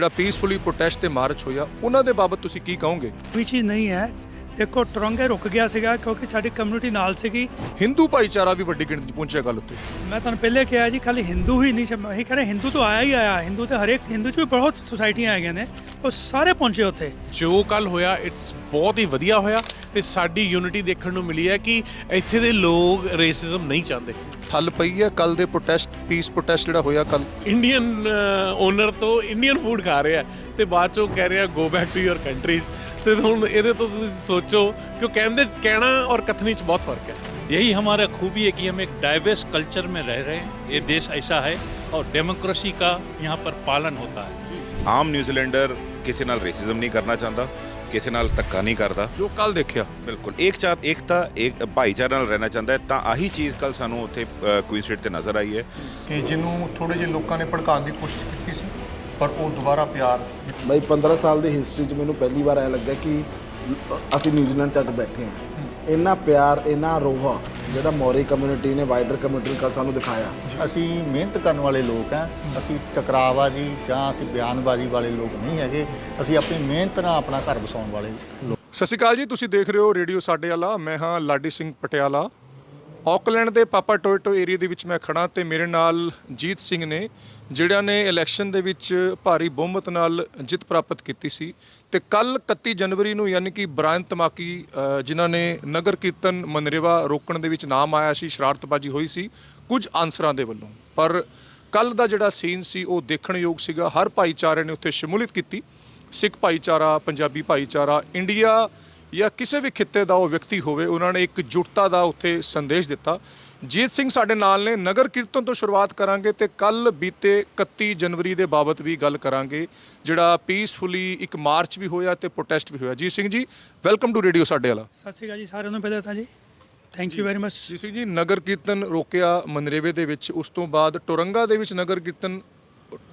ਜਿਹੜਾ peacefully protest ਤੇ March ਹੋਇਆ ਉਹਨਾਂ ਦੇ ਬਾਬਤ ਤੁਸੀਂ ਕੀ ਕਹੋਗੇ? ਕੋਈ ਚੀਜ਼ ਨਹੀਂ ਹੈ। ਦੇਖੋ ਟਰੰਗੇ ਰੁਕ ਗਿਆ ਸੀਗਾ ਕਿਉਂਕਿ ਸਾਡੀ ਕਮਿਊਨਿਟੀ ਨਾਲ ਸੀਗੀ। ਹਿੰਦੂ ਭਾਈਚਾਰਾ ਵੀ ਵੱਡੀ ਗਿਣਤੀ 'ਚ ਪਹੁੰਚਿਆ ਗੱਲ ਉੱਤੇ। ਮੈਂ ਤੁਹਾਨੂੰ ਪਹਿਲੇ ਕਿਹਾ ਜੀ ਖਾਲੀ ਹਿੰਦੂ ਹੀ ਨਹੀਂ ਅਸੀਂ ਕਹਿੰਦੇ ਹਿੰਦੂ ਤਾਂ ਆਇਆ ਹੀ ਆਇਆ। ਹਿੰਦੂ ਤੇ ਹਰੇਕ ਹਿੰਦੂ ਚ ਵੀ ਬਹੁਤ ਸੁਸਾਇਟੀਆਂ ਹੈਗੀਆਂ ਨੇ। ਉਹ ਸਾਰੇ ਪਹੁੰਚੇ ਉੱਥੇ। ਜੋ ਕੱਲ ਹੋਇਆ ਇਟਸ ਬਹੁਤ ਹੀ ਵਧੀਆ ਹੋਇਆ ਤੇ ਸਾਡੀ ਯੂਨਿਟੀ ਦੇਖਣ ਨੂੰ ਮਿਲੀ ਹੈ ਕਿ ਇੱਥੇ ਦੇ ਲੋਕ ਰੇਸਿਜ਼ਮ ਨਹੀਂ ਚਾਹੁੰਦੇ। ਠੱਲ ਪਈ ਹੈ ਕੱਲ ਦੇ ਪ੍ਰੋਟੈਸਟ ਪੀਸ ਪ੍ਰੋਟੈਸਟ ਜਿਹੜਾ ਹੋਇਆ ਕੱਲ ਇੰਡੀਅਨ ਓਨਰ ਤੋਂ ਇੰਡੀਅਨ ਫੂਡ ਖਾ ਰਿਹਾ ਤੇ ਬਾਅਦ ਚੋਂ ਕਹਿ ਰਿਹਾ go back to your countries ਤੇ ਹੁਣ ਇਹਦੇ ਤੋਂ ਤੁਸੀਂ ਸੋਚੋ ਕਿ ਉਹ ਕਹਿੰਦੇ ਕਹਿਣਾ ਔਰ ਕਥਨੀ 'ਚ ਬਹੁਤ ਫਰਕ ਹੈ यही हमारा खूबी है कि हम एक डाइवर्स कल्चर में रह रहे हैं ये देश ऐसा है और डेमोक्रेसी का यहाँ पर पालन होता है ਆਮ ਨਿਊਜ਼ੀਲੈਂਡਰ ਕਿਸੇ ਨਾਲ ਰੇਸਿਜ਼ਮ ਨਹੀਂ ਕਰਨਾ ਚਾਹੁੰਦਾ ਕਿਸੇ ਨਾਲ ਧੱਕਾ ਨਹੀਂ ਕਰਦਾ। ਜੋ ਕੱਲ ਦੇਖਿਆ। ਬਿਲਕੁਲ। ਇੱਕ ਚਾਤ ਏਕਤਾ ਇੱਕ ਭਾਈਚਾਰਾ ਨਾਲ ਰਹਿਣਾ ਚਾਹੁੰਦਾ ਹੈ ਤਾਂ ਆਹੀ ਚੀਜ਼ ਕੱਲ ਸਾਨੂੰ ਉੱਥੇ ਕੁਈਨ ਸਟਰੀਟ ਤੇ ਨਜ਼ਰ ਆਈ ਹੈ। ਕਿ ਜਿਹਨੂੰ ਥੋੜੇ ਜਿਹੇ ਲੋਕਾਂ ਨੇ ਭੜਕਾਉਣ ਦੀ ਕੋਸ਼ਿਸ਼ ਕੀਤੀ ਸੀ ਪਰ ਉਹ ਦੁਬਾਰਾ ਪਿਆਰ ਬਈ 15 ਸਾਲ ਦੀ ਹਿਸਟਰੀ 'ਚ ਮੈਨੂੰ ਪਹਿਲੀ ਵਾਰ ਐ ਲੱਗਾ ਕਿ ਅਸੀਂ ਨਿਊਜ਼ੀਲੈਂਡ 'ਚ ਅੱਜ ਬੈਠੇ ਹਾਂ। ਇੰਨਾ ਪਿਆਰ ਇੰਨਾ ਰੋਹਾ ਜਿਹੜਾ ਮੌਰੀ ਕਮਿਊਨਿਟੀ ਨੇ ਵਾਈਡਰ ਕਮਿਊਨਿਟੀ ਨੇ ਕੱਲ ਸਾਨੂੰ ਦਿਖਾਇਆ। ਅਸੀਂ ਮਿਹਨਤ ਕਰਨ ਵਾਲੇ ਲੋਕ ਹਾਂ। ਅਸੀਂ ਟਕਰਾਵਾਜੀ ਜਾਂ ਅਸੀਂ ਬਿਆਨਬਾਜ਼ੀ ਵਾਲੇ ਲੋਕ ਨਹੀਂ ਹੈਗੇ। ਅਸੀਂ ਆਪਣੀ ਮਿਹਨਤ ਨਾਲ ਆਪਣਾ ਘਰ ਬਸਾਉਣ ਵਾਲੇ ਲੋਕ। ਸਤਿ ਸ਼੍ਰੀ ਅਕਾਲ ਜੀ ਤੁਸੀਂ ਦੇਖ ਰਹੇ ਹੋ ਰੇਡੀਓ ਸਾਡੇ ਵਾਲਾ। ਮੈਂ ਹਾਂ ਲਾਡੀ ਸਿੰਘ ਪਟਿਆਲਾ। ਆਕਲੈਂਡ ਦੇ ਪਾਪਾ ਟੋਇਟੋ ਏਰੀਆ ਦੇ ਵਿੱਚ ਮੈਂ ਖੜਾ ਤੇ ਮੇਰੇ ਨਾਲ ਜੀਤ ਸਿੰਘ ਨੇ, ਜਿਹੜਿਆਂ ਨੇ ਇਲੈਕਸ਼ਨ ਦੇ ਵਿੱਚ ਭਾਰੀ ਬਹੁਮਤ ਨਾਲ ਜਿੱਤ ਪ੍ਰਾਪਤ ਕੀਤੀ ਸੀ। ਤੇ ਕੱਲ 31 ਜਨਵਰੀ ਨੂੰ ਯਾਨੀ ਕਿ ਬ੍ਰਾਇਨ ਤਮਾਕੀ ਜਿਨ੍ਹਾਂ ਨੇ ਨਗਰ ਕੀਰਤਨ ਮਨਰੇਵਾ ਰੋਕਣ ਦੇ ਵਿੱਚ ਨਾਮ ਆਇਆ ਸੀ, ਸ਼ਰਾਰਤਬਾਜ਼ੀ ਹੋਈ ਸੀ ਕੁਝ ਆਨਸਰਾਂ ਦੇ ਵੱਲੋਂ। ਪਰ ਕੱਲ ਦਾ ਜਿਹੜਾ ਸੀਨ ਸੀ, ਉਹ ਦੇਖਣਯੋਗ ਸੀਗਾ। ਹਰ ਭਾਈਚਾਰੇ ਨੇ ਉੱਥੇ ਸ਼ਮੂਲੀਅਤ ਕੀਤੀ। ਸਿੱਖ ਭਾਈਚਾਰਾ, ਪੰਜਾਬੀ ਭਾਈਚਾਰਾ, ਇੰਡੀਆ ਜਾਂ ਕਿਸੇ ਵੀ ਖਿੱਤੇ ਦਾ ਉਹ ਵਿਅਕਤੀ ਹੋਵੇ ਉਹਨਾਂ ਨੇ ਇੱਕ ਜੁਟਤਾ ਦਾ ਉੱਥੇ ਸੰਦੇਸ਼ ਦਿੱਤਾ। ਜੀਤ ਸਿੰਘ ਸਾਡੇ ਨਾਲ ਨੇ ਨਗਰ ਕੀਰਤਨ ਤੋਂ ਸ਼ੁਰੂਆਤ ਕਰਾਂਗੇ ਤੇ ਕੱਲ ਬੀਤੇ 31 ਜਨਵਰੀ ਦੇ ਬਾਬਤ ਵੀ ਗੱਲ ਕਰਾਂਗੇ। ਜਿਹੜਾ ਪੀਸਫੁਲੀ ਇੱਕ ਮਾਰਚ ਵੀ ਹੋਇਆ ਤੇ ਪ੍ਰੋਟੈਸਟ ਵੀ ਹੋਇਆ। ਜੀਤ Singh ji welcome to radio ਸਾਡੇ ਵਾਲਾ। ਸਤਿ ਸ਼੍ਰੀ ਅਕਾਲ ਜੀ ਸਾਰਿਆਂ ਨੂੰ ਪਹਿਲਾਂ ਤਾਂ ਜੀ। ਥੈਂਕ ਯੂ ਵੈਰੀ ਮਚ ਜੀ ਸਿੰਘ ਜੀ ਨਗਰ ਕੀਰਤਨ ਰੋਕਿਆ ਮਨਰੇਵੇ ਦੇ ਵਿੱਚ। ਉਸ ਤੋਂ ਬਾਅਦ ਟੋਰੰਗਾ ਦੇ ਵਿੱਚ ਨਗਰ ਕੀਰਤਨ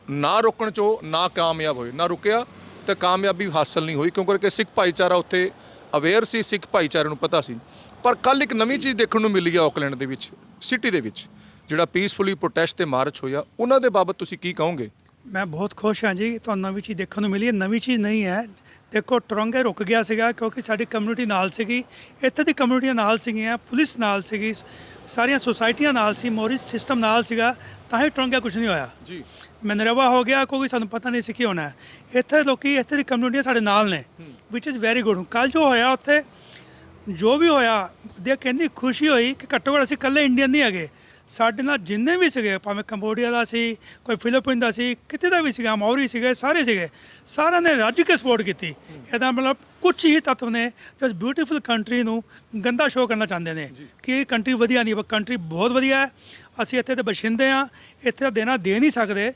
ਨਾ ਰੋਕਣ ਚੋਂ ਨਾ ਕਾਮਯਾਬ ਹੋਏ। ਨਾ ਰੁਕਿਆ ਤੇ ਕਾਮਯਾਬੀ ਹਾਸਲ ਨਹੀਂ ਹੋਈ ਕਿਉਂਕਿ ਸਿੱਖ ਭਾਈਚਾਰਾ ਉੱਥੇ ਅਵੇਅਰ ਸੀ ਸਿੱਖ ਭਾਈਚਾਰੇ ਨੂੰ ਪਤਾ ਸੀ। ਪਰ ਕੱਲ ਇੱਕ ਨਵੀਂ ਚੀਜ਼ ਦੇਖਣ ਨੂੰ ਮਿਲੀ ਹੈ ਆਕਲੈਂਡ ਦੇ ਵਿੱਚ ਸਿਟੀ ਦੇ ਵਿੱਚ ਜਿਹੜਾ ਪੀਸਫੁਲੀ ਪ੍ਰੋਟੈਸਟ ਤੇ ਮਾਰਚ ਹੋਇਆ। ਉਹਨਾਂ ਦੇ ਬਾਬਤ ਤੁਸੀਂ ਕੀ ਕਹੋਗੇ? ਮੈਂ ਬਹੁਤ ਖੁਸ਼ ਹਾਂ ਜੀ ਤੁਹਾਨੂੰ ਨਵੀਂ ਚੀਜ਼ ਦੇਖਣ ਨੂੰ ਮਿਲੀ ਹੈ। ਨਵੀਂ ਚੀਜ਼ ਨਹੀਂ ਹੈ। ਦੇਖੋ ਟਰੰਗੇ ਰੁਕ ਗਿਆ ਸੀਗਾ ਕਿਉਂਕਿ ਸਾਡੀ ਕਮਿਊਨਿਟੀ ਨਾਲ ਸੀਗੀ। ਇੱਥੇ ਦੀ ਕਮਿਊਨਿਟੀਆਂ ਨਾਲ ਸੀਗੀਆਂ ਪੁਲਿਸ ਨਾਲ ਸੀਗੀ ਸਾਰੀਆਂ ਸੁਸਾਇਟੀਆਂ ਨਾਲ ਸੀ ਮੋਰੀ ਸਿਸਟਮ ਨਾਲ ਸੀਗਾ ਤਾਂ ਹੀ ਟਰੰਗਾ ਕੁਝ ਨਹੀਂ ਹੋਇਆ। ਜੀ। ਮਨਰਵਾ ਹੋ ਗਿਆ ਕੋਈ ਸਾਨੂੰ ਪਤਾ ਨਹੀਂ ਸੀ ਕੀ ਹੋਣਾ ਹੈ। ਇੱਥੇ ਲੋਕੀ ਇੱਥੇ ਦੀ ਕਮਿਊਨਿਟੀਆਂ ਸਾਡੇ ਨਾਲ ਨੇ ਵਿਚ ਇਜ਼ ਵੈਰੀ ਗੁੱਡ ਕੱਲ ਜੋ ਹੋਇਆ ਉੱਥੇ ਜੋ ਵੀ ਹੋਇਆ ਦੇਖ ਕੇ ਇੰਨੀ ਖੁਸ਼ੀ ਹੋਈ ਕਿ ਘੱਟੋ ਘੱਟ ਅਸੀਂ ਇਕੱਲੇ ਇੰਡੀਅਨ ਨਹੀਂ ਹੈਗੇ। ਸਾਡੇ ਨਾਲ ਜਿੰਨੇ ਵੀ ਸੀਗੇ ਭਾਵੇਂ ਕੰਬੋਡੀਆ ਦਾ ਸੀ ਕੋਈ ਫਿਲੀਪੀਨ ਦਾ ਸੀ ਕਿਤੇ ਦਾ ਵੀ ਸੀਗਾ ਮੌਰੀ ਸੀਗੇ ਸਾਰੇ ਸੀਗੇ ਸਾਰਿਆਂ ਨੇ ਰੱਜ ਕੇ ਸਪੋਰਟ ਕੀਤੀ। ਇਹਦਾ ਮਤਲਬ ਕੁਝ ਹੀ ਤੱਤਵ ਨੇ ਜੋ ਇਸ ਬਿਊਟੀਫੁਲ ਕੰਟਰੀ ਨੂੰ ਗੰਦਾ ਸ਼ੋਅ ਕਰਨਾ ਚਾਹੁੰਦੇ ਨੇ ਕਿ ਇਹ ਕੰਟਰੀ ਵਧੀਆ ਨਹੀਂ ਪਰ ਕੰਟਰੀ ਬਹੁਤ ਵਧੀਆ ਹੈ। ਅਸੀਂ ਇੱਥੇ ਦੇ ਬਸ਼ਿੰਦੇ ਆ ਇੱਥੇ ਦਾ ਦੇਣਾ ਦੇ ਨਹੀਂ ਸਕਦੇ।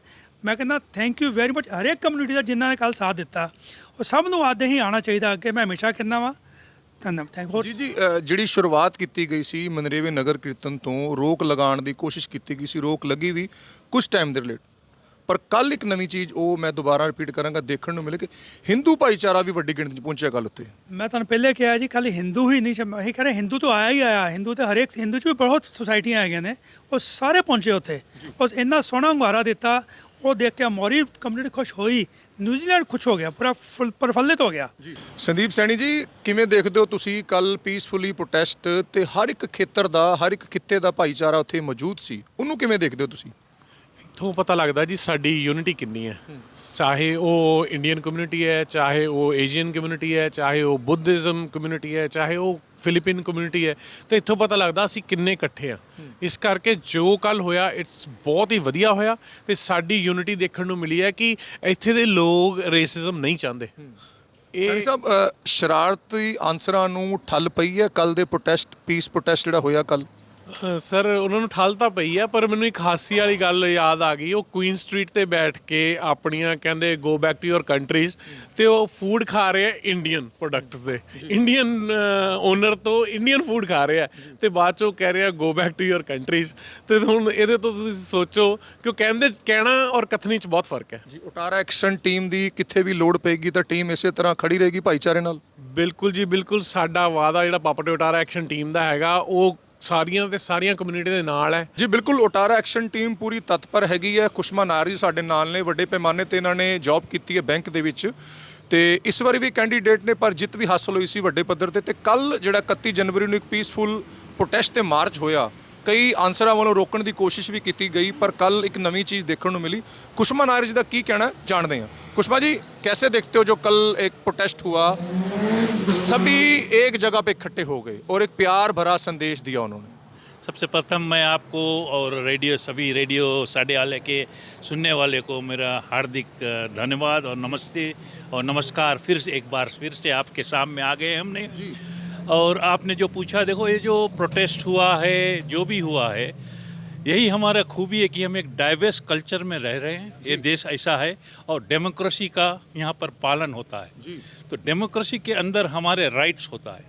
ਮੈਂ ਕਹਿੰਦਾ ਥੈਂਕ ਯੂ ਵੈਰੀ ਮਚ ਹਰੇਕ ਕਮਿਊਨਿਟੀ ਦਾ ਜਿਨ੍ਹਾਂ ਨੇ ਕੱਲ ਸਾਥ ਦਿੱਤਾ। ਉਹ ਸਭ ਨੂੰ ਆਦੇ ਹੀ ਆਉਣਾ ਚਾਹੀਦਾ ਅੱਗੇ ਮੈਂ ਹਮੇਸ਼ਾ ਕਹਿੰਦਾ ਵਾਂ। ਧੰਨਵਾਦ ਥੈਂਕ ਹੋਰ ਜੀ ਜੀ ਅ, ਜਿਹੜੀ ਸ਼ੁਰੂਆਤ ਕੀਤੀ ਗਈ ਸੀ ਮਨਰੇਵੇ ਨਗਰ ਕੀਰਤਨ ਤੋਂ ਰੋਕ ਲਗਾਉਣ ਦੀ ਕੋਸ਼ਿਸ਼ ਕੀਤੀ ਗਈ ਸੀ ਰੋਕ ਲੱਗੀ ਵੀ ਕੁਝ ਟਾਈਮ ਦੇ ਰਿਲੇਟ ਪਰ ਕੱਲ ਇੱਕ ਨਵੀਂ ਚੀਜ਼ ਉਹ ਮੈਂ ਦੁਬਾਰਾ ਰਿਪੀਟ ਕਰਾਂਗਾ ਦੇਖਣ ਨੂੰ ਮਿਲੇ ਕਿ ਹਿੰਦੂ ਭਾਈਚਾਰਾ ਵੀ ਵੱਡੀ ਗਿਣਤੀ 'ਚ ਪਹੁੰਚਿਆ ਗੱਲ ਉੱਤੇ। ਮੈਂ ਤੁਹਾਨੂੰ ਪਹਿਲੇ ਕਿਹਾ ਜੀ ਖਾਲੀ ਹਿੰਦੂ ਹੀ ਨਹੀਂ ਅਸੀਂ ਕਹਿੰਦੇ ਹਿੰਦੂ ਤਾਂ ਆਇਆ ਹੀ ਆਇਆ। ਹਿੰਦੂ ਤੇ ਹਰੇਕ ਹਿੰਦੂ ਚ ਵੀ ਬਹੁਤ ਸੁਸਾਇਟੀਆਂ ਹੈਗੀਆਂ ਨੇ ਉਹ ਸਾਰੇ ਪਹੁੰਚੇ ਉੱਥੇ। ਉਸ ਇੰਨਾ ਸੋਹਣਾ ਹੁੰਗਾਰਾ ਦਿੱਤਾ ਉਹ ਦੇਖ ਕੇ ਮੌਰੀ ਕਮਿਊਨਿਟੀ ਖੁਸ਼ ਹੋਈ ਨਿਊਜ਼ੀਲੈਂਡ ਖੁਸ਼ ਹੋ ਗਿਆ ਪੂਰਾ ਪ੍ਰਫੁੱਲਿਤ ਹੋ ਗਿਆ ਸੰਦੀਪ ਸੈਣੀ ਜੀ ਕਿਵੇਂ ਦੇਖਦੇ ਹੋ ਤੁਸੀਂ ਕੱਲ ਪੀਸਫੁਲੀ ਪ੍ਰੋਟੈਸਟ ਤੇ ਹਰ ਇੱਕ ਖੇਤਰ ਦਾ ਹਰ ਇੱਕ ਖਿੱਤੇ ਦਾ ਭਾਈਚਾਰਾ ਉੱਥੇ ਮੌਜੂਦ ਸੀ ਉਹਨੂੰ ਕਿਵੇਂ ਦੇਖਦੇ ਹੋ ਤੁਸੀਂ ਇੱਥੋਂ ਪਤਾ ਲੱਗਦਾ ਜੀ ਸਾਡੀ ਯੂਨਿਟੀ ਕਿੰਨੀ ਹੈ। ਚਾਹੇ ਉਹ ਇੰਡੀਅਨ ਕਮਿਊਨਿਟੀ ਹੈ ਚਾਹੇ ਉਹ ਏਸ਼ੀਅਨ ਕਮਿਊਨਿਟੀ ਹੈ ਚਾਹੇ ਉਹ ਬੁੱਧਿਜ਼ਮ ਕਮਿਊਨਿਟੀ ਹੈ ਚਾਹੇ ਉਹ ਫਿਲੀਪੀਨ ਕਮਿਊਨਿਟੀ ਹੈ ਤੇ ਇੱਥੋਂ ਪਤਾ ਲੱਗਦਾ ਅਸੀਂ ਕਿੰਨੇ ਇਕੱਠੇ ਆ ਇਸ ਕਰਕੇ ਜੋ ਕੱਲ ਹੋਇਆ ਇਟਸ ਬਹੁਤ ਹੀ ਵਧੀਆ ਹੋਇਆ ਤੇ ਸਾਡੀ ਯੂਨਿਟੀ ਦੇਖਣ ਨੂੰ ਮਿਲੀ ਹੈ ਕਿ ਇੱਥੇ ਦੇ ਲੋਕ ਰੇਸਿਜ਼ਮ ਨਹੀਂ ਚਾਹੁੰਦੇ। ਇਹ ਸਾਹਿਬ ਅ, ਸ਼ਰਾਰਤੀ ਆਨਸਰਾਂ ਨੂੰ ਠੱਲ ਪਈ ਹੈ? ਕੱਲ ਦੇ ਪ੍ਰੋਟੈਸਟ ਪੀਸ ਪ੍ਰੋਟੈਸਟ ਜਿਹੜਾ ਹੋਇਆ ਕੱਲ ਸਰ ਉਹਨਾਂ ਨੂੰ ਠੱਲ ਤਾਂ ਪਈ ਆ ਪਰ ਮੈਨੂੰ ਇੱਕ ਹਾਸੀ ਵਾਲੀ ਗੱਲ ਯਾਦ ਆ ਗਈ। ਉਹ ਕੁਈਨ ਸਟਰੀਟ ਤੇ ਬੈਠ ਕੇ ਆਪਣੀਆਂ ਕਹਿੰਦੇ go back to your countries ਤੇ ਉਹ ਫੂਡ ਖਾ ਰਹੇ ਆ ਇੰਡੀਅਨ ਪ੍ਰੋਡਕਟਸ ਦੇ। ਇੰਡੀਅਨ ਓਨਰ ਤੋਂ ਇੰਡੀਅਨ ਫੂਡ ਖਾ ਰਹੇ ਆ ਤੇ ਬਾਅਦ ਚੋਂ ਕਹਿ ਰਹੇ ਆ go back to your countries ਤੇ ਹੁਣ ਇਹਦੇ ਤੋਂ ਤੁਸੀਂ ਸੋਚੋ ਕਿ ਉਹ ਕਹਿੰਦੇ ਕਹਿਣਾ ਔਰ ਕਥਨੀ 'ਚ ਬਹੁਤ ਫ਼ਰਕ ਹੈ। ਜੀ ਉਟਾਰਾ ਐਕਸ਼ਨ ਟੀਮ ਦੀ ਕਿੱਥੇ ਵੀ ਲੋੜ ਪਏਗੀ ਤਾਂ ਟੀਮ ਇਸੇ ਤਰ੍ਹਾਂ ਖੜੀ ਰਹੇਗੀ ਭਾਈਚਾਰੇ ਨਾਲ। ਬਿਲਕੁਲ ਜੀ ਬਿਲਕੁਲ ਸਾਡਾ ਵਾਅਦਾ ਜਿਹੜਾ ਪਾਪਾ ਟੋਟਾਰਾ ਐਕਸ਼ਨ ਟੀਮ ਦਾ ਹੈਗਾ ਉਹ ਸਾਰੀਆਂ ਤੇ ਸਾਰੀਆਂ ਕਮਿਊਨਿਟੀ ਦੇ ਨਾਲ ਹੈ। ਜੀ, ਬਿਲਕੁਲ ਓਟਾਰਾ ਐਕਸ਼ਨ ਟੀਮ ਪੂਰੀ ਤਤਪਰ ਹੈਗੀ ਹੈ। ਕੁਸ਼ਮਾ ਨਾਰ ਜੀ ਸਾਡੇ ਨਾਲ ਨੇ, ਵੱਡੇ ਪੈਮਾਨੇ ਤੇ ਇਹਨਾਂ ਨੇ ਜੌਬ ਕੀਤੀ ਹੈ ਬੈਂਕ ਦੇ ਵਿੱਚ। ਤੇ ਇਸ ਵਾਰੀ ਵੀ ਕੈਂਡੀਡੇਟ ਨੇ, ਪਰ ਜਿੱਤ ਵੀ ਹਾਸਲ ਹੋਈ ਸੀ ਵੱਡੇ ਪੱਧਰ ਤੇ। ਤੇ ਕੱਲ ਜਿਹੜਾ 31 ਜਨਵਰੀ ਨੂੰ ਇੱਕ ਪੀਸਫੁਲ ਪ੍ਰੋਟੈਸਟ ਤੇ ਮਾਰਚ ਹੋਇਆ, ਕਈ ਆਨਸਰਾਂ ਵੱਲੋਂ ਰੋਕਣ ਦੀ ਕੋਸ਼ਿਸ਼ ਵੀ ਕੀਤੀ ਗਈ, ਪਰ ਕੱਲ ਇੱਕ ਨਵੀਂ ਚੀਜ਼ ਦੇਖਣ ਨੂੰ ਮਿਲੀ। ਕੁਸ਼ਮਾ ਨਾਰ ਜੀ ਦਾ ਕੀ ਕਹਿਣਾ, ਜਾਣਦੇ ਹਾਂ। ਕੁਸ਼ਮਾ ਜੀ, ਕੈਸੇ ਦੇਖਤੇ ਹੋ ਜੋ ਕੱਲ ਇੱਕ ਪ੍ਰੋਟੈਸਟ ਹੋਇਆ सभी एक जगह पे इकट्ठे हो गए और एक प्यार भरा संदेश दिया उन्होंने। सबसे प्रथम मैं आपको और रेडियो सभी रेडियो साढ़े आले के सुनने वाले को मेरा हार्दिक धन्यवाद और नमस्ते और नमस्कार फिर से एक बार फिर से आपके सामने आ गए हमने। और आपने जो पूछा देखो ये जो प्रोटेस्ट हुआ है जो भी हुआ है यही हमारा खूबी है कि हम एक डाइवर्स कल्चर में रह रहे हैं। ये देश ऐसा है और डेमोक्रेसी का यहाँ पर पालन होता है। तो डेमोक्रेसी के अंदर हमारे राइट्स होता है।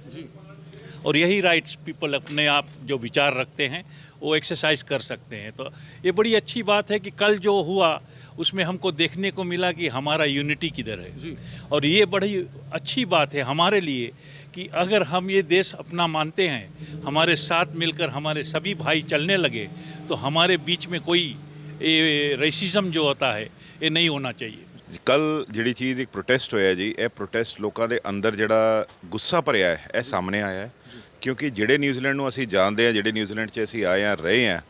और यही राइट्स पीपल अपने आप जो विचार रखते हैं वो एक्सरसाइज कर सकते हैं। तो ये बड़ी अच्छी बात है कि कल जो हुआ उसमें हमको देखने को मिला कि हमारा यूनिटी किधर है। और ये बड़ी अच्छी बात है हमारे लिए कि अगर हम ये देश अपना मानते हैं हमारे साथ मिलकर हमारे सभी भाई चलने लगे तो हमारे बीच में कोई ये रेसिज्म जो होता है ये नहीं होना चाहिए। ਕੱਲ ਜਿਹੜੀ ਚੀਜ਼ ਇੱਕ ਪ੍ਰੋਟੈਸਟ ਹੋਇਆ ਜੀ ਇਹ ਪ੍ਰੋਟੈਸਟ ਲੋਕਾਂ ਦੇ ਅੰਦਰ ਜਿਹੜਾ ਗੁੱਸਾ ਭਰਿਆ ਹੈ ਇਹ ਸਾਹਮਣੇ ਆਇਆ ਹੈ। ਕਿਉਂਕਿ ਜਿਹੜੇ ਨਿਊਜ਼ੀਲੈਂਡ ਨੂੰ ਅਸੀਂ ਜਾਣਦੇ ਹਾਂ ਜਿਹੜੇ ਨਿਊਜ਼ੀਲੈਂਡ 'ਚ ਅਸੀਂ ਆਏ ਹਾਂ ਰਹੇ ਹਾਂ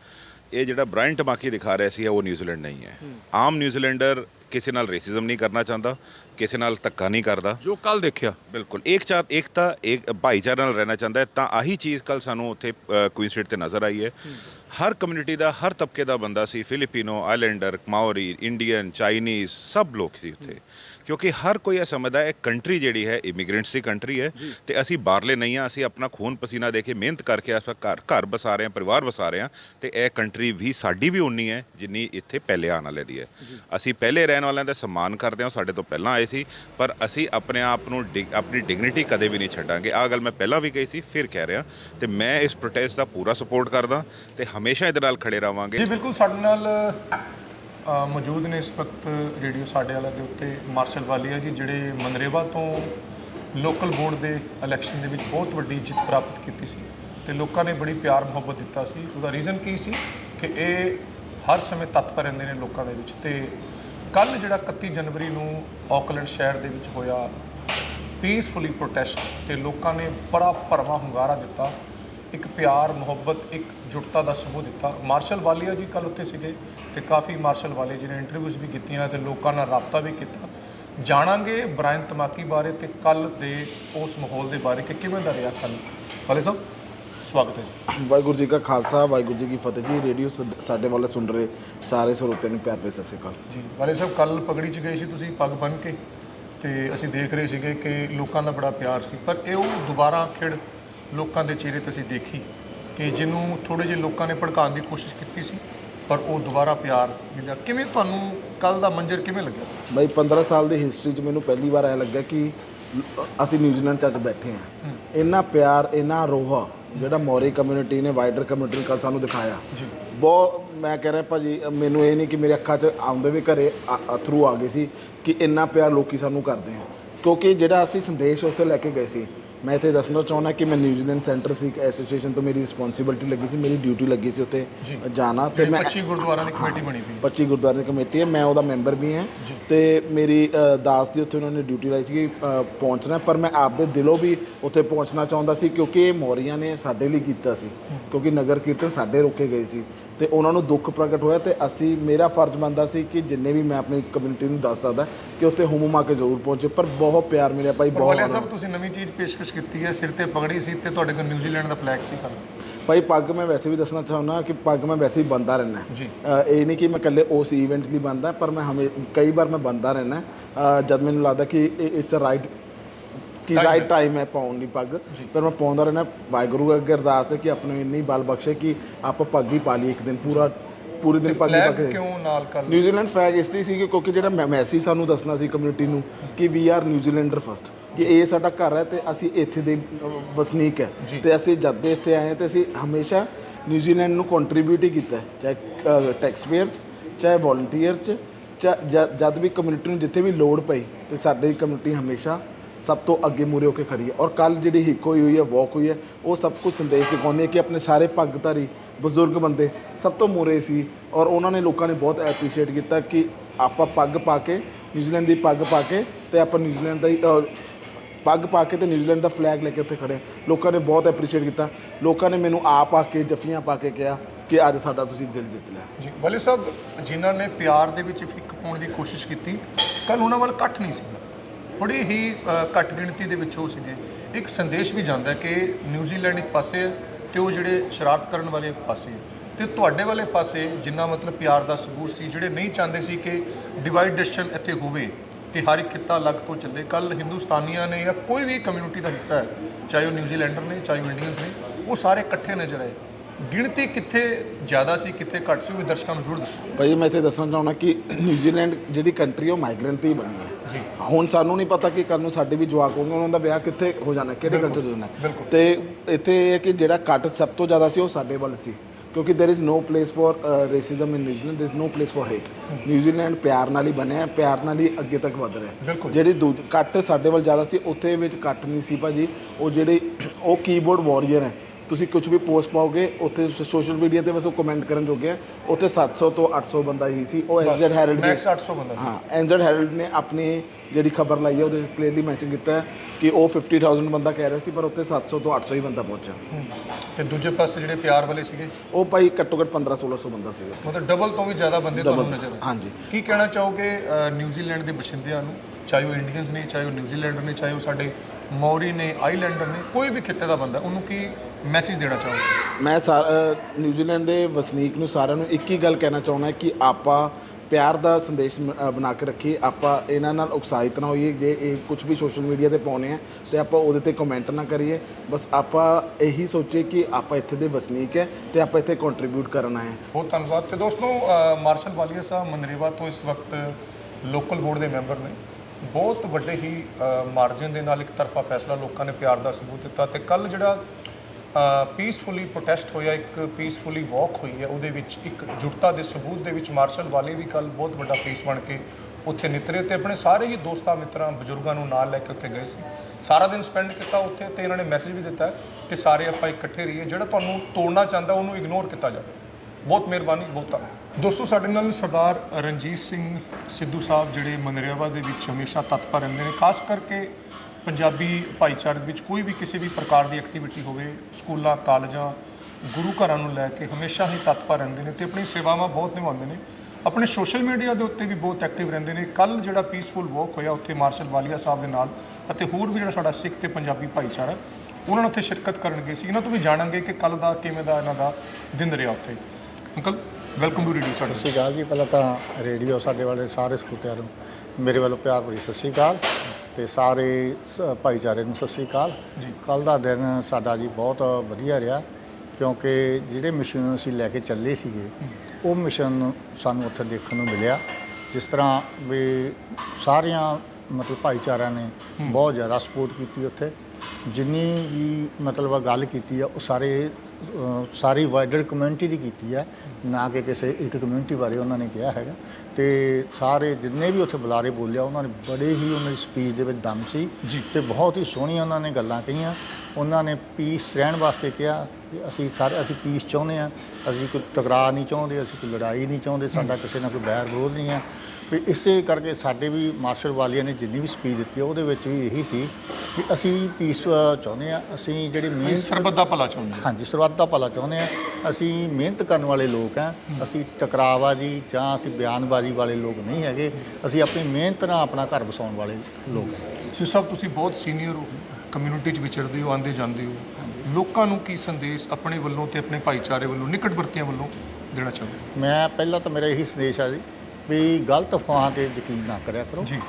ਇਹ ਜਿਹੜਾ ਬ੍ਰਾਇਨ ਟਮਾਕੀ ਦਿਖਾ ਰਿਹਾ ਸੀ ਉਹ ਨਿਊਜ਼ੀਲੈਂਡ ਨਹੀਂ ਹੈ। ਆਮ ਨਿਊਜ਼ੀਲੈਂਡਰ ਕਿਸੇ ਨਾਲ ਰੇਸਿਜ਼ਮ ਨਹੀਂ ਕਰਨਾ ਚਾਹੁੰਦਾ ਕਿਸੇ ਨਾਲ ਧੱਕਾ ਨਹੀਂ ਕਰਦਾ। ਜੋ ਕੱਲ ਦੇਖਿਆ। ਬਿਲਕੁਲ ਇੱਕ ਚਾਹ ਏਕਤਾ ਇੱਕ ਭਾਈਚਾਰਾ ਨਾਲ ਰਹਿਣਾ ਚਾਹੁੰਦਾ ਹੈ ਤਾਂ ਆਹੀ ਚੀਜ਼ ਕੱਲ ਸਾਨੂੰ ਉੱਥੇ ਕੁਈਨ ਸਟਰੀਟ ਤੇ ਨਜ਼ਰ ਆਈ ਹੈ। ਹਰ ਕਮਿਊਨਿਟੀ ਦਾ, ਹਰ ਤਬਕੇ ਦਾ ਬੰਦਾ ਸੀ Filipino Islander Maori Indian Chinese ਸਭ ਲੋਕ ਸੀ ਉੱਥੇ। ਕਿਉਂਕਿ ਹਰ ਕੋਈ ਇਹ ਸਮਝਦਾ ਹੈ ਕੰਟਰੀ ਜਿਹੜੀ ਹੈ ਇਮੀਗ੍ਰੈਂਟਸ ਦੀ ਕੰਟਰੀ ਹੈ ਤੇ ਅਸੀਂ ਬਾਹਰਲੇ ਨਹੀਂ ਆ ਅਸੀਂ ਆਪਣਾ ਖੂਨ ਪਸੀਨਾ ਦੇ ਕੇ ਮਿਹਨਤ ਕਰਕੇ ਆਪਣਾ ਘਰ ਘਰ ਬਸਾ ਰਹੇ ਹਾਂ ਪਰਿਵਾਰ ਬਸਾ ਰਹੇ ਹਾਂ ਤੇ ਇਹ ਕੰਟਰੀ ਵੀ ਸਾਡੀ ਵੀ ਉਨੀ ਹੈ ਜਿੰਨੀ ਇੱਥੇ ਪਹਿਲੇ ਆਉਣ ਵਾਲੇ ਦੀ ਹੈ। ਅਸੀਂ ਪਹਿਲੇ ਰਹਿਣ ਵਾਲਿਆਂ ਦਾ ਸਨਮਾਨ ਕਰਦੇ ਹਾਂ ਸਾਡੇ ਤੋਂ ਪਹਿਲਾਂ ਆਏ ਸੀ ਪਰ ਅਸੀਂ ਆਪਣੇ ਆਪ ਨੂੰ ਆਪਣੀ ਡਿਗਨਿਟੀ ਕਦੇ ਵੀ ਨਹੀਂ ਛੱਡਾਂਗੇ। ਆਹ ਗੱਲ ਮੈਂ ਪਹਿਲਾਂ ਵੀ ਕਹੀ ਸੀ ਫਿਰ ਕਹਿ ਰਿਹਾ ਤੇ ਮੈਂ ਇਸ ਪ੍ਰੋਟੈਸਟ ਦਾ ਪੂਰਾ ਸਪੋਰਟ ਕਰਦਾ ਤੇ ਹਮੇਸ਼ਾ ਇਹਦੇ ਨਾਲ ਖੜੇ ਰਵਾਂਗੇ ਜੀ ਬਿਲਕੁਲ ਸਾਡੇ ਨਾਲ ਮੌਜੂਦ ਨੇ ਇਸ ਵਕਤ ਰੇਡੀਓ ਸਾਡੇ ਵਾਲਾ ਦੇ ਉੱਤੇ ਮਾਰਸ਼ਲ ਵਾਲੀਆ ਜੀ, ਜਿਹੜੇ ਮਨਰੇਵਾ ਤੋਂ ਲੋਕਲ ਬੋਰਡ ਦੇ ਇਲੈਕਸ਼ਨ ਦੇ ਵਿੱਚ ਬਹੁਤ ਵੱਡੀ ਜਿੱਤ ਪ੍ਰਾਪਤ ਕੀਤੀ ਸੀ ਤੇ ਲੋਕਾਂ ਨੇ ਬੜੀ ਪਿਆਰ, ਮੁਹੱਬਤ ਦਿੱਤਾ ਸੀ। ਉਹਦਾ ਰੀਜ਼ਨ ਕੀ ਸੀ ਕਿ ਇਹ ਹਰ ਸਮੇਂ ਤਤਪਰ ਰਹਿੰਦੇ ਨੇ ਲੋਕਾਂ ਦੇ ਵਿੱਚ ਤੇ ਕੱਲ ਜਿਹੜਾ 31 ਜਨਵਰੀ ਨੂੰ ਆਕਲੈਂਡ ਸ਼ਹਿਰ ਦੇ ਵਿੱਚ ਹੋਇਆ ਪੀਸਫੁਲੀ ਪ੍ਰੋਟੈਸਟ ਤੇ ਲੋਕਾਂ ਨੇ ਬੜਾ ਭਰਵਾਂ ਹੁੰਗਾਰਾ ਦਿੱਤਾ। ਇੱਕ ਪਿਆਰ ਮੁਹੱਬਤ ਇੱਕ ਜੁਟਤਾ ਦਾ ਸਬੂਤ ਦਿੱਤਾ। ਮਾਰਸ਼ਲ ਵਾਲੀਆ ਜੀ ਕੱਲ ਉੱਥੇ ਸੀਗੇ ਤੇ ਕਾਫੀ ਮਾਰਸ਼ਲ ਵਾਲੇ ਜੀ ਨੇ ਇੰਟਰਵਿਊਜ਼ ਵੀ ਕੀਤੀਆਂ ਤੇ ਲੋਕਾਂ ਨਾਲ ਰਾਬਤਾ ਵੀ ਕੀਤਾ। ਜਾਣਾਂਗੇ ਬ੍ਰਾਇਨ ਤਮਾਕੀ ਬਾਰੇ ਤੇ ਕੱਲ ਦੇ ਉਸ ਮਾਹੌਲ ਦੇ ਬਾਰੇ ਕਿ ਕਿਵੇਂ ਦਾ ਰਿਹਾ ਕੱਲ ਵਾਲੇ ਸਾਹਿਬ ਸਵਾਗਤ ਹੈ ਜੀ। ਵਾਹਿਗੁਰੂ ਜੀ ਕਾ ਖਾਲਸਾ ਵਾਹਿਗੁਰੂ ਜੀ ਕੀ ਫਤਿਹ ਜੀ। ਰੇਡੀਓ ਸਾਡੇ ਵੱਲ ਸੁਣ ਰਹੇ ਸਾਰੇ ਸਰੋਤਿਆਂ ਨੂੰ ਪਿਆਰ ਭਰੀ ਸਤਿ ਸ਼੍ਰੀ ਅਕਾਲ। ਜੀ ਵਾਲੇ ਸਾਹਿਬ ਕੱਲ ਪਗੜੀ 'ਚ ਗਏ ਸੀ ਤੁਸੀਂ ਪੱਗ ਬੰਨ੍ਹ ਕੇ ਤੇ ਅਸੀਂ ਦੇਖ ਰਹੇ ਸੀਗੇ ਕਿ ਲੋਕਾਂ ਦਾ ਬੜਾ ਪਿਆਰ ਸੀ। ਪਰ ਇਹ ਉਹ ਦੁਬਾਰਾ ਖਿੜ ਲੋਕਾਂ ਦੇ ਚਿਹਰੇ ਤੇ ਅਸੀਂ ਦੇਖੀ ਕਿ ਜਿਹਨੂੰ ਥੋੜੇ ਜਿਹੇ ਲੋਕਾਂ ਨੇ ਭੜਕਾਉਣ ਦੀ ਕੋਸ਼ਿਸ਼ ਕੀਤੀ ਸੀ ਪਰ ਉਹ ਦੁਬਾਰਾ ਪਿਆਰ ਮਿਲਿਆ। ਕਿਵੇਂ ਤੁਹਾਨੂੰ ਕੱਲ ਦਾ ਮੰਜ਼ਰ ਕਿਵੇਂ ਲੱਗਿਆ? ਬਈ 15 ਸਾਲ ਦੀ ਹਿਸਟਰੀ 'ਚ ਮੈਨੂੰ ਪਹਿਲੀ ਵਾਰ ਐ ਲੱਗਾ ਕਿ ਅਸੀਂ ਨਿਊਜ਼ੀਲੈਂਡ 'ਚ ਅੱਜ ਬੈਠੇ ਹਾਂ। ਇੰਨਾ ਪਿਆਰ ਇੰਨਾ ਰੋਹਾ ਜਿਹੜਾ ਮੌਰੀ ਕਮਿਊਨਿਟੀ ਨੇ ਵਾਈਡਰ ਕਮਿਊਨਿਟੀ ਨੇ ਕੱਲ ਸਾਨੂੰ ਦਿਖਾਇਆ। ਬਹੁਤ ਮੈਂ ਕਹਿ ਰਿਹਾ ਭਾਜੀ ਮੈਨੂੰ ਇਹ ਨਹੀਂ ਕਿ ਮੇਰੇ ਅੱਖਾਂ 'ਚ ਆਉਂਦੇ ਵੀ ਘਰੇ ਅਥਰੂ ਆ ਗਏ ਸੀ ਕਿ ਇੰਨਾ ਪਿਆਰ ਲੋਕੀ ਸਾਨੂੰ ਕਰਦੇ ਆ। ਕਿਉਂਕਿ ਜਿਹੜਾ ਅਸੀਂ ਸੰਦੇਸ਼ ਉੱਥੇ ਲੈ ਕੇ ਗਏ ਸੀ ਮੈਂ ਇੱਥੇ ਦੱਸਣਾ ਚਾਹੁੰਦਾ ਕਿ ਮੈਂ ਨਿਊਜ਼ੀਲੈਂਡ ਸੈਂਟਰ ਸਿੱਖ ਐਸੋਸੀਏਸ਼ਨ ਤੋਂ ਮੇਰੀ ਰਿਸਪੌਂਸਿਬਿਲਟੀ ਲੱਗੀ ਸੀ ਮੇਰੀ ਡਿਊਟੀ ਲੱਗੀ ਸੀ ਉੱਥੇ ਜਾਣਾ ਤੇ ਮੈਂ 25 ਗੁਰਦੁਆਰਾਂ ਦੀ ਕਮੇਟੀ ਬਣੀ ਸੀ 25 ਗੁਰਦੁਆਰੇ ਦੀ ਕਮੇਟੀ ਹੈ ਮੈਂ ਉਹਦਾ ਮੈਂਬਰ ਵੀ ਹਾਂ ਤੇ ਮੇਰੀ ਦਾਸ ਦੀ ਉੱਥੇ ਉਹਨਾਂ ਨੇ ਡਿਊਟੀ ਲਾਈ ਸੀ ਪਹੁੰਚਣਾ ਪਰ ਮੈਂ ਆਪਦੇ ਦਿਲੋਂ ਵੀ ਉੱਥੇ ਪਹੁੰਚਣਾ ਚਾਹੁੰਦਾ ਸੀ ਕਿਉਂਕਿ ਇਹ ਮੌਰੀਆਂ ਨੇ ਸਾਡੇ ਲਈ ਕੀਤਾ ਸੀ ਕਿਉਂਕਿ ਨਗਰ ਕੀਰਤਨ ਸਾਡੇ ਰੋਕੇ ਗਏ ਸੀ। ਤੇ ਉਹਨਾਂ ਨੂੰ ਦੁੱਖ ਪ੍ਰਗਟ ਹੋਇਆ ਤੇ ਅਸੀਂ ਮੇਰਾ ਫਰਜ਼ ਬਣਦਾ ਸੀ ਕਿ ਜਿੰਨੇ ਵੀ ਮੈਂ ਆਪਣੀ ਕਮਿਊਨਿਟੀ ਨੂੰ ਦੱਸ ਸਕਦਾ ਕਿ ਉੱਥੇ ਹੁਮਮ ਕੇ ਜ਼ਰੂਰ ਪਹੁੰਚੇ। ਪਰ ਬਹੁਤ ਪਿਆਰ ਮਿਲਿਆ ਭਾਈ ਬਹੁਤ ਸਾਹਿਬ ਤੁਸੀਂ ਨਵੀਂ ਚੀਜ਼ ਪੇਸ਼ਕਸ਼ ਕੀਤੀ ਹੈ ਸਿਰ ਤੇ ਪਗੜੀ ਸੀ ਤੇ ਤੁਹਾਡੇ ਕੋਲ ਨਿਊਜ਼ੀਲੈਂਡ ਦਾ ਫਲੈਗ ਸੀ ਕੱਲ ਭਾਈ ਪੱਗ ਮੈਂ ਵੈਸੇ ਵੀ ਦੱਸਣਾ ਚਾਹੁੰਦਾ ਕਿ ਪੱਗ ਮੈਂ ਵੈਸੇ ਹੀ ਬੰਦਾ ਰਹਿਣਾ ਜੀ। ਇਹ ਨਹੀਂ ਕਿ ਮੈਂ ਇਕੱਲੇ ਉਸ ਇਵੈਂਟ ਲਈ ਬੰਦਾ ਪਰ ਮੈਂ ਹਮੇ ਕਈ ਵਾਰ ਮੈਂ ਬੰਦਾ ਰਹਿਣਾ ਜਦ ਮੈਨੂੰ ਲੱਗਦਾ ਕਿ ਇਟਸ ਅ ਰਾਈਟ ਕਿ ਰਾਈਟ ਟਾਈਮ ਹੈ। ਪਾਉਣ ਦੀ ਪੱਗ। ਪਰ ਮੈਂ ਪਾਉਂਦਾ ਰਹਿਣਾ ਵਾਹਿਗੁਰੂ ਅੱਗੇ ਅਰਦਾਸ ਹੈ ਕਿ ਆਪਣੇ ਇੰਨੀ ਬਲ ਬਖਸ਼ੇ ਕਿ ਆਪਾਂ ਪੱਗ ਹੀ ਪਾ ਲਈ ਇੱਕ ਦਿਨ ਪੂਰਾ ਪੂਰੇ ਦਿਨ ਪੱਗ ਹੀ ਪਾ ਫਲੈਗ ਕੇ। ਕਿਉਂ ਨਾਲ ਨਿਊਜ਼ੀਲੈਂਡ ਫੈਗ ਇਸ ਲਈ ਸੀ ਕਿ ਕਿਉਂਕਿ ਜਿਹੜਾ ਮੈਸੇਜ ਸਾਨੂੰ ਦੱਸਣਾ ਸੀ ਕਮਿਊਨਿਟੀ ਨੂੰ ਕਿ ਵੀ ਆਰ ਨਿਊਜ਼ੀਲੈਂਡਰ ਫਸਟ ਕਿ ਇਹ ਸਾਡਾ ਘਰ ਹੈ ਤੇ ਅਸੀਂ ਇੱਥੇ ਦੇ ਵਸਨੀਕ ਹੈ। ਤੇ ਅਸੀਂ ਜਦ ਦੇ ਇੱਥੇ ਆਏ ਤੇ ਅਸੀਂ ਹਮੇਸ਼ਾ ਨਿਊਜ਼ੀਲੈਂਡ ਨੂੰ ਕੰਟਰੀਬਿਊਟ ਹੀ ਕੀਤਾ ਚਾਹੇ ਟੈਕਸ ਪੇਅਰ ਚ ਚਾਹੇ ਵੋਲੰਟੀਅਰ ਚ ਜਦ ਵੀ ਕਮਿਊਨਿਟੀ ਨੂੰ ਜਿੱਥੇ ਵੀ ਲੋੜ ਪਈ ਤੇ ਸਾਡੀ ਕਮਿਊਨਿਟੀ ਹਮੇਸ਼ਾ ਸਭ ਤੋਂ ਅੱਗੇ ਮੂਰੇ ਹੋ ਕੇ ਖੜੀ ਹੈ। ਔਰ ਕੱਲ ਜਿਹੜੀ ਹਿੱਕ ਹੋਈ ਹੋਈ ਹੈ ਵਾਕ ਹੋਈ ਹੈ ਉਹ ਸਭ ਕੁਝ ਸੰਦੇਸ਼ ਦਿਖਾਉਂਦੀ ਹੈ ਕਿ ਆਪਣੇ ਸਾਰੇ ਪੱਗਧਾਰੀ ਬਜ਼ੁਰਗ ਬੰਦੇ ਸਭ ਤੋਂ ਮੂਰੇ ਸੀ ਔਰ ਉਹਨਾਂ ਨੇ ਲੋਕਾਂ ਨੇ ਬਹੁਤ ਐਪਰੀਸ਼ੀਏਟ ਕੀਤਾ ਕਿ ਆਪਾਂ ਪੱਗ ਪਾ ਕੇ ਨਿਊਜ਼ੀਲੈਂਡ ਦੀ ਪੱਗ ਪਾ ਕੇ ਤੇ ਆਪਾਂ ਨਿਊਜ਼ੀਲੈਂਡ ਦਾ ਹੀ ਅ, ਪੱਗ ਪਾ ਕੇ ਤੇ ਨਿਊਜ਼ੀਲੈਂਡ ਦਾ ਫਲੈਗ ਲੈ ਕੇ ਉੱਥੇ ਖੜੇ ਹਾਂ। ਲੋਕਾਂ ਨੇ ਬਹੁਤ ਐਪਰੀਸ਼ੀਏਟ ਕੀਤਾ। ਲੋਕਾਂ ਨੇ ਮੈਨੂੰ ਆਪ ਆ ਕੇ ਜੱਫੀਆਂ ਪਾ ਕੇ ਕਿਹਾ ਕਿ ਅੱਜ ਸਾਡਾ ਤੁਸੀਂ ਦਿਲ ਜਿੱਤ ਲਿਆ। ਜੀ ਵਾਲੇ ਸਾਹਿਬ ਜਿਨ੍ਹਾਂ ਨੇ ਪਿਆਰ ਦੇ ਵਿੱਚ ਫਿੱਕ ਪਾਉਣ ਦੀ ਕੋਸ਼ਿਸ਼ ਕੀਤੀ ਕੱਲ ਉਹਨਾਂ ਵੱਲ ਇਕੱਠ ਨਹੀਂ ਸੀਗਾ ਬੜੀ ਹੀ ਘੱਟ ਗਿਣਤੀ ਦੇ ਵਿੱਚ ਉਹ ਸੀਗੇ। ਇੱਕ ਸੰਦੇਸ਼ ਵੀ ਜਾਂਦਾ ਕਿ ਨਿਊਜ਼ੀਲੈਂਡ ਇੱਕ ਪਾਸੇ ਹੈ ਤੇ ਉਹ ਜਿਹੜੇ ਸ਼ਰਾਰਤ ਕਰਨ ਵਾਲੇ ਇੱਕ ਪਾਸੇ ਹੈ। ਤੇ ਤੁਹਾਡੇ ਵਾਲੇ ਪਾਸੇ ਜਿੰਨਾ ਮਤਲਬ ਪਿਆਰ ਦਾ ਸਬੂਤ ਸੀ, ਜਿਹੜੇ ਨਹੀਂ ਚਾਹੁੰਦੇ ਸੀ ਕਿ ਡਿਵਾਈਡ ਡਿਸਟ੍ਰਿਕਸ਼ਨ ਇੱਥੇ ਹੋਵੇ ਕਿ ਹਰ ਇੱਕ ਖਿੱਤਾ ਅਲੱਗ ਤੋਂ ਚੱਲੇ। ਕੱਲ ਹਿੰਦੁਸਤਾਨੀਆਂ ਨੇ ਜਾਂ ਕੋਈ ਵੀ ਕਮਿਊਨਿਟੀ ਦਾ ਹਿੱਸਾ ਹੈ, ਚਾਹੇ ਉਹ ਨਿਊਜ਼ੀਲੈਂਡਰ ਨੇ, ਚਾਹੇ ਉਹ ਇੰਡੀਅਨਸ ਨੇ, ਉਹ ਸਾਰੇ ਇਕੱਠੇ ਨਜ਼ਰ ਆਏ। ਗਿਣਤੀ ਕਿੱਥੇ ਜ਼ਿਆਦਾ ਸੀ ਕਿੱਥੇ ਘੱਟ ਸੀ ਉਹ ਵੀ ਦਰਸ਼ਕਾਂ ਨੂੰ ਜ਼ਰੂਰ ਦੱਸੋ। ਭਾਈ ਮੈਂ ਇੱਥੇ ਦੱਸਣਾ ਚਾਹੁੰਦਾ ਕਿ ਨਿਊਜ਼ੀਲੈਂਡ ਜਿਹੜੀ ਕੰਟਰੀ ਉਹ ਮਾਈਗ੍ਰੈਂਟ ਹੀ ਬਣੀ ਹੈ। ਜੀ। ਹੁਣ ਸਾਨੂੰ ਨਹੀਂ ਪਤਾ ਕਿ ਕੱਲ ਨੂੰ ਸਾਡੇ ਵੀ ਜਵਾਕ ਹੋਣਗੇ ਉਹਨਾਂ ਦਾ ਵਿਆਹ ਕਿੱਥੇ ਹੋ ਜਾਣਾ ਕਿਹੜੇ ਕਲਚਰ 'ਚ ਹੋ ਜਾਣਾ। ਤੇ ਇੱਥੇ ਇਹ ਹੈ ਕਿ ਜਿਹੜਾ ਕੱਟ ਸਭ ਤੋਂ ਜ਼ਿਆਦਾ ਸੀ ਉਹ ਸਾਡੇ ਵੱਲ ਸੀ। ਕਿਉਂਕਿ no place for uh, racism in New Zealand there is no place for hate New Zealand ਪਿਆਰ ਨਾਲ ਹੀ ਬਣਿਆ ਹੈ, ਪਿਆਰ ਨਾਲ ਹੀ ਅੱਗੇ ਤੱਕ ਵਧ ਰਿਹਾ। ਜਿਹੜੀ ਕੱਟ ਸਾਡੇ ਵੱਲ ਜ਼ਿਆਦਾ ਸੀ ਉੱਥੇ ਵਿੱਚ ਕੱਟ ਨਹੀਂ ਸੀ ਭਾਜੀ। ਉਹ ਜਿਹੜੇ ਉਹ ਕੀਬੋਰਡ ਵਾਰੀਅਰ ਹੈ। ਤੁਸੀਂ ਕੁਝ ਵੀ ਪੋਸਟ ਪਾਓਗੇ ਉੱਥੇ ਸੋਸ਼ਲ ਮੀਡੀਆ ਤੇ ਬਸ ਉਹ ਕਮੈਂਟ ਕਰਨ ਜੋਗੇ ਹੈ ਉੱਥੇ 700 ਤੋਂ 800 ਬੰਦਾ ਹੀ ਸੀ ਉਹ ਐਂਜਡ ਹੈਰਲਡ ਮੈਕਸ 800 ਬੰਦਾ ਹਾਂ ਐਂਜਡ ਹੈਰਲਡ ਨੇ ਆਪਣੀ ਜਿਹੜੀ ਖਬਰ ਲਾਈ ਹੈ ਉਹਦੇ ਵਿੱਚ ਕਲੀਅਰਲੀ ਮੈਂਸ਼ਨ ਕੀਤਾ ਕਿ ਉਹ 50000 ਬੰਦਾ ਕਹਿ ਰਿਹਾ ਸੀ ਪਰ ਉੱਥੇ 700 ਤੋਂ 800 ਹੀ ਬੰਦਾ ਪਹੁੰਚਿਆ। ਤੇ ਦੂਜੇ ਪਾਸੇ ਜਿਹੜੇ ਪਿਆਰ ਵਾਲੇ ਸੀਗੇ? ਉਹ ਭਾਈ ਘੱਟੋ ਘੱਟ 15 1600 ਬੰਦਾ ਸੀ ਮਤਲਬ ਡਬਲ ਤੋਂ ਵੀ ਜ਼ਿਆਦਾ ਬੰਦੇ ਤੁਹਾਨੂੰ ਨਜ਼ਰ ਆਏ। ਹਾਂਜੀ। ਕੀ ਕਹਿਣਾ ਚਾਹੋਗੇ ਨਿਊਜ਼ੀਲੈਂਡ ਦੇ ਬਸ਼ਿੰਦਿਆਂ ਨੂੰ? ਚਾਹੇ ਉਹ ਇੰਡੀਅਨਸ ਨੇ ਚਾਹੇ ਉਹ ਨਿਊਜ਼ੀਲੈਂਡਰ ਨੇ ਚਾਹੇ ਉਹ ਸਾਡੇ ਮੌਰੀ ਨੇ ਆਈਲੈਂਡਰ ਨੇ ਕੋਈ ਵੀ ਖਿੱਤੇ ਦਾ ਬੰਦਾ ਉਹਨੂੰ ਕੀ ਮੈਸੇਜ ਦੇਣਾ ਚਾਹੋਗੇ? ਮੈਂ ਸਾਰ- ਅ, ਨਿਊਜ਼ੀਲੈਂਡ ਦੇ ਵਸਨੀਕ ਨੂੰ ਸਾਰਿਆਂ ਨੂੰ ਇੱਕ ਹੀ ਗੱਲ ਕਹਿਣਾ ਚਾਹੁੰਦਾ ਕਿ ਆਪਾਂ ਪਿਆਰ ਦਾ ਸੰਦੇਸ਼ ਮ- ਅ, ਬਣਾ ਕੇ ਰੱਖੀਏ ਆਪਾਂ ਇਹਨਾਂ ਨਾਲ ਉਕਸਾਹਿਤ ਨਾ ਹੋਈਏ ਜੇ ਇਹ ਕੁਝ ਵੀ ਸੋਸ਼ਲ ਮੀਡੀਆ ਤੇ ਪਾਉਨੇ ਆ ਤੇ ਆਪਾਂ ਉਹਦੇ ਤੇ ਕਮੈਂਟ ਨਾ ਕਰੀਏ। ਬਸ ਆਪਾਂ ਇਹੀ ਸੋਚੀਏ ਕਿ ਆਪਾਂ ਇੱਥੇ ਦੇ ਵਸਨੀਕ ਹੈ ਤੇ ਆਪਾਂ ਇੱਥੇ ਕੰਟਰੀਬਿਊਟ ਕਰਨ ਆਏ ਹਾਂ। ਬਹੁਤ ਧੰਨਵਾਦ। ਤੇ ਦੋਸਤੋ ਅ, ਮਾਰਸ਼ਲ ਵਾਲੀਆ ਸਾਹਿਬ ਮੰਦਰੇਵਾ ਤੋਂ ਇਸ ਵਕਤ ਲੋਕਲ ਬੋਰਡ ਦੇ ਮੈਂਬਰ ਨੇ। ਬਹੁਤ ਵੱਡੇ ਹੀ ਮਾਰਜਨ ਦੇ ਨਾਲ ਇੱਕ ਤਰਫਾ ਫੈਸਲਾ ਲੋਕਾਂ ਨੇ ਪਿਆਰ ਦਾ ਸਬੂਤ ਦਿੱਤਾ ਤੇ ਕੱਲ ਜਿਹੜਾ ਪੀਸਫੁਲੀ ਪ੍ਰੋਟੈਸਟ ਹੋਇਆ, ਇੱਕ ਪੀਸਫੁਲੀ ਵਾਕ ਹੋਈ ਹੈ, ਉਹਦੇ ਵਿੱਚ ਇੱਕ ਜੁਟਤਾ ਦੇ ਸਬੂਤ ਦੇ ਵਿੱਚ ਮਾਰਸ਼ਲ ਵਾਲੇ ਵੀ ਕੱਲ ਬਹੁਤ ਵੱਡਾ ਫੇਸ ਬਣ ਕੇ ਉੱਥੇ ਨਿਤਰੇ ਤੇ ਆਪਣੇ ਸਾਰੇ ਹੀ ਦੋਸਤਾਂ, ਮਿੱਤਰਾਂ, ਬਜ਼ੁਰਗਾਂ ਨੂੰ ਨਾਲ ਲੈ ਕੇ ਉੱਥੇ ਗਏ ਸੀ। ਸਾਰਾ ਦਿਨ ਸਪੈਂਡ ਕੀਤਾ ਉੱਥੇ ਤੇ ਇਹਨਾਂ ਨੇ ਮੈਸੇਜ ਵੀ ਦਿੱਤਾ ਕਿ ਸਾਰੇ ਆਪਾਂ ਇਕੱਠੇ ਰਹੀਏ, ਜਿਹੜਾ ਤੁਹਾਨੂੰ ਤੋੜਨਾ ਚਾਹੁੰਦਾ ਉਹਨੂੰ ਇਗਨੋਰ ਕੀਤਾ ਜਾਵੇ। ਬਹੁਤ ਮਿਹਰਬਾਨੀ, ਬਹੁਤ ਧੰਨਵਾਦ। ਦੋਸਤੋ, ਸਾਡੇ ਨਾਲ ਸਰਦਾਰ ਰਣਜੀਤ ਸਿੰਘ ਸਿੱਧੂ ਸਾਹਿਬ ਜਿਹੜੇ ਮਨਰੇਵਾ ਦੇ ਵਿੱਚ ਹਮੇਸ਼ਾ ਤਤਪਰ ਰਹਿੰਦੇ ਨੇ, ਖਾਸ ਕਰਕੇ ਪੰਜਾਬੀ ਭਾਈਚਾਰੇ ਵਿੱਚ ਕੋਈ ਵੀ ਕਿਸੇ ਵੀ ਪ੍ਰਕਾਰ ਦੀ ਐਕਟੀਵਿਟੀ ਹੋਵੇ, ਸਕੂਲਾਂ, ਕਾਲਜਾਂ, ਗੁਰੂ ਘਰਾਂ ਨੂੰ ਲੈ ਕੇ ਹਮੇਸ਼ਾ ਹੀ ਤਤਪਰ ਰਹਿੰਦੇ ਨੇ ਤੇ ਆਪਣੀ ਸੇਵਾਵਾਂ ਬਹੁਤ ਨਿਭਾਉਂਦੇ ਨੇ। ਆਪਣੇ ਸੋਸ਼ਲ ਮੀਡੀਆ ਦੇ ਉੱਤੇ ਵੀ ਬਹੁਤ ਐਕਟਿਵ ਰਹਿੰਦੇ ਨੇ। ਕੱਲ ਜਿਹੜਾ ਪੀਸਫੁਲ ਵਾਕ ਹੋਇਆ ਉੱਥੇ ਮਾਰਸ਼ਲ ਵਾਲੀਆ ਸਾਹਿਬ ਦੇ ਨਾਲ ਅਤੇ ਹੋਰ ਵੀ ਜਿਹੜਾ ਸਾਡਾ ਸਿੱਖ ਤੇ ਪੰਜਾਬੀ ਭਾਈਚਾਰਾ, ਉਹਨਾਂ ਨੂੰ ਉੱਥੇ ਸ਼ਿਰਕਤ ਕਰਨ ਗਏ ਸੀ। ਇਹਨਾਂ ਤੋਂ ਵੀ ਜਾਣਾਂਗੇ ਕਿ ਕੱਲ ਦਾ ਕਿਵੇਂ ਦਾ ਇਹਨਾਂ ਦਾ ਦਿਨ ਰਿਹਾ ਉੱਥੇ। ਅੰਕਲ ਵੈਲਕਮ ਟੂ ਰੇਡੀਓ ਸਾਡੇ ਸਤਿ ਸ਼੍ਰੀ ਅਕਾਲ ਜੀ। ਪਹਿਲਾਂ ਤਾਂ ਰੇਡੀਓ ਸਾਡੇ ਵਾਲੇ ਸਾਰੇ ਸਰੋਤਿਆਂ ਨੂੰ ਮੇਰੇ ਵੱਲੋਂ ਪਿਆਰ ਭਰੀ ਸਤਿ ਸ਼੍ਰੀ ਅਕਾਲ ਤੇ ਸਾਰੇ ਸ- ਭਾਈਚਾਰੇ ਨੂੰ ਸਤਿ ਸ਼੍ਰੀ ਅਕਾਲ। ਜੀ। ਕੱਲ ਦਾ ਦਿਨ ਸਾਡਾ ਜੀ ਬਹੁਤ ਵਧੀਆ ਰਿਹਾ ਕਿਉਂਕਿ ਜਿਹੜੇ ਮਿਸ਼ਨ ਅਸੀਂ ਲੈ ਕੇ ਚੱਲੇ ਸੀਗੇ ਉਹ ਮਿਸ਼ਨ ਸਾਨੂੰ ਉੱਥੇ ਦੇਖਣ ਨੂੰ ਮਿਲਿਆ। ਜਿਸ ਤਰ੍ਹਾਂ ਵੀ ਸਾਰੀਆਂ ਮਤਲਬ ਭਾਈਚਾਰਿਆਂ ਨੇ ਬਹੁਤ ਜ਼ਿਆਦਾ ਸਪੋਰਟ ਕੀਤੀ ਉੱਥੇ। ਜਿੰਨੀ ਵੀ ਮਤਲਬ ਗੱਲ ਕੀਤੀ ਆ ਉਹ ਸਾਰੇ ਸਾਰੀ ਵਾਈਡਰ ਕਮਿਊਨਿਟੀ ਦੀ ਕੀਤੀ ਹੈ ਨਾ ਕਿ ਕਿਸੇ ਇੱਕ ਕਮਿਊਨਿਟੀ ਬਾਰੇ ਉਹਨਾਂ ਨੇ ਕਿਹਾ ਹੈਗਾ। ਤੇ ਸਾਰੇ ਜਿੰਨੇ ਵੀ ਉੱਥੇ ਬੁਲਾਰੇ ਬੋਲਿਆ ਉਹਨਾਂ ਨੇ ਬੜੇ ਹੀ ਉਹਨਾਂ ਦੀ ਸਪੀਚ ਦੇ ਵਿੱਚ ਦਮ ਸੀ। ਤੇ ਬਹੁਤ ਹੀ ਸੋਹਣੀਆਂ ਉਹਨਾਂ ਨੇ ਗੱਲਾਂ ਕਹੀਆਂ। ਉਹਨਾਂ ਨੇ ਪੀਸ ਰਹਿਣ ਵਾਸਤੇ ਕਿਹਾ ਕਿ ਅਸੀਂ ਸਾਰੇ ਅਸੀਂ ਪੀਸ ਚਾਹੁੰਦੇ ਆ ਅਸੀਂ ਕੋਈ ਟਕਰਾਅ ਨਹੀਂ ਚਾਹੁੰਦੇ ਅਸੀਂ ਕੋਈ ਲੜਾਈ ਨਹੀਂ ਚਾਹੁੰਦੇ ਸਾਡਾ ਕਿਸੇ ਨਾਲ ਕੋਈ ਬੈਰ ਵਿਰੋਧ ਨਹੀਂ ਹੈ। ਵੀ ਇਸੇ ਕਰਕੇ ਸਾਡੇ ਵੀ ਮਾਰਸ਼ਲ ਵਾਲੀਆ ਨੇ ਜਿੰਨੀ ਵੀ ਸਪੀਚ ਦਿੱਤੀ ਆ, ਉਹਦੇ ਵਿੱਚ ਵੀ ਇਹੀ ਸੀ ਕਿ ਅਸੀਂ ਪੀਸ ਚਾਹੁੰਦੇ ਆ ਅਸੀਂ ਜਿਹੜੀ ਮਿਹਨਤ ਸਰਬੱਤ ਦਾ ਭਲਾ ਚਾਹੁੰਦੇ। ਹਾਂਜੀ ਸਰਬੱਤ ਦਾ ਭਲਾ ਚਾਹੁੰਦੇ ਆ। ਅਸੀਂ ਮਿਹਨਤ ਕਰਨ ਵਾਲੇ ਲੋਕ ਆ। ਅਸੀਂ ਟਕਰਾਵਾਜੀ ਜਾਂ ਅਸੀਂ ਬਿਆਨਬਾਜ਼ੀ ਵਾਲੇ ਲੋਕ ਨਹੀਂ ਹੈਗੇ। ਅਸੀਂ ਆਪਣੀ ਮਿਹਨਤ ਨਾਲ ਆਪਣਾ ਘਰ ਵਸਾਉਣ ਵਾਲੇ ਲੋਕ ਹਾਂ ਸਿਰ ਸਾਹਿਬ ਤੁਸੀਂ ਬਹੁਤ ਸੀਨੀਅਰ ਹੋ। ਕਮਿਊਨਿਟੀ 'ਚ ਵਿਚਰਦੇ ਹੋ ਆਂਦੇ ਜਾਂਦੇ ਹੋ। ਲੋਕਾਂ ਨੂੰ ਕੀ ਸੰਦੇਸ਼ ਆਪਣੇ ਵੱਲੋਂ ਤੇ ਆਪਣੇ ਭਾਈਚਾਰੇ ਵੱਲੋਂ ਨਿਕਟ ਵਰਤੀਆਂ ਵੱਲੋਂ ਦੇਣਾ ਚਾਹੁੰਦੇ ਮੈਂ ਪਹਿਲਾਂ ਤਾਂ ਮੇਰਾ ਇਹੀ ਸੰਦੇਸ਼ ਆ ਜੀ ਵੀ ਗਲਤ ਅਫਵਾਹਾਂ ਤੇ ਯਕੀਨ ਨਾ ਕਰਿਆ ਕਰੋ। ਜੀ।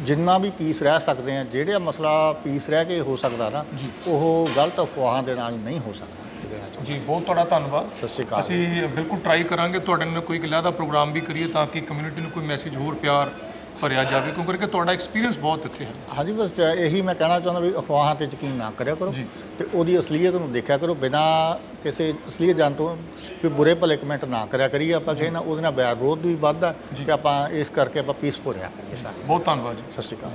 ਜਿੰਨਾ ਵੀ ਪੀਸ ਰਹਿ ਸਕਦੇ ਆ ਜਿਹੜਾ ਮਸਲਾ ਪੀਸ ਰਹਿ ਕੇ ਹੋ ਸਕਦਾ ਨਾ। ਉਹ ਗਲਤ ਅਫਵਾਹਾਂ ਦੇ ਨਾਲ ਨਹੀਂ ਹੋ ਸਕਦਾ। ਜੀ ਬਹੁਤ ਤੁਹਾਡਾ ਧੰਨਵਾਦ। ਸਤਿ ਸ਼੍ਰੀ ਅਕਾਲ। ਅਸੀਂ ਬਿਲਕੁਲ ਟਰਾਈ ਕਰਾਂਗੇ ਤੁਹਾਡੇ ਨਾਲ ਕੋਈ ਗਿਲਾ ਪ੍ਰੋਗਰਾਮ ਵੀ ਕਰੀਏ ਤਾਂ ਕਿ ਕਮਿਊਨਿਟੀ ਨੂੰ ਕੋਈ ਮੈਸੇਜ ਹੋਰ ਪਿਆਰ ਭਰਿਆ ਜਾਵੇ ਕਿਉਂਕਿ ਤੁਹਾਡਾ ਐਕਸਪੀਰੀਅੰਸ ਬਹੁਤ ਇੱਥੇ ਹੈ। ਹਾਂਜੀ ਬਸ ਇਹੀ ਮੈਂ ਕਹਿਣਾ ਚਾਹੁੰਦਾ ਵੀ ਅਫਵਾਹਾਂ ਤੇ ਯਕੀਨ ਨਾ ਕਰਿਆ ਕਰੋ। ਤੇ ਉਹਦੀ ਅਸਲੀਅਤ ਨੂੰ ਦੇਖਿਆ ਕਰੋ ਬਿਨਾਂ ਕਿਸੇ ਅਸਲੀਅਤ ਜਾਣ ਤੋਂ ਵੀ ਬੁਰੇ ਭਲੇ ਕਮੈਂਟ ਨਾ ਕਰਿਆ ਕਰੀਏ ਆਪਾਂ ਨਾ ਉਹਦੇ ਨਾਲ ਬਿਆਰ ਵਿਰੋਧ ਵੀ ਵੱਧਦਾ ਤੇ ਆਪਾਂ ਇਸ ਕਰਕੇ ਆਪਾਂ ਪੀਸਫੁਲ ਰਿਹਾ ਕਰੀਏ ਸਾਰੇ। ਬਹੁਤ ਧੰਨਵਾਦ ਜੀ। ਸਤਿ ਸ਼੍ਰੀ ਅਕਾਲ।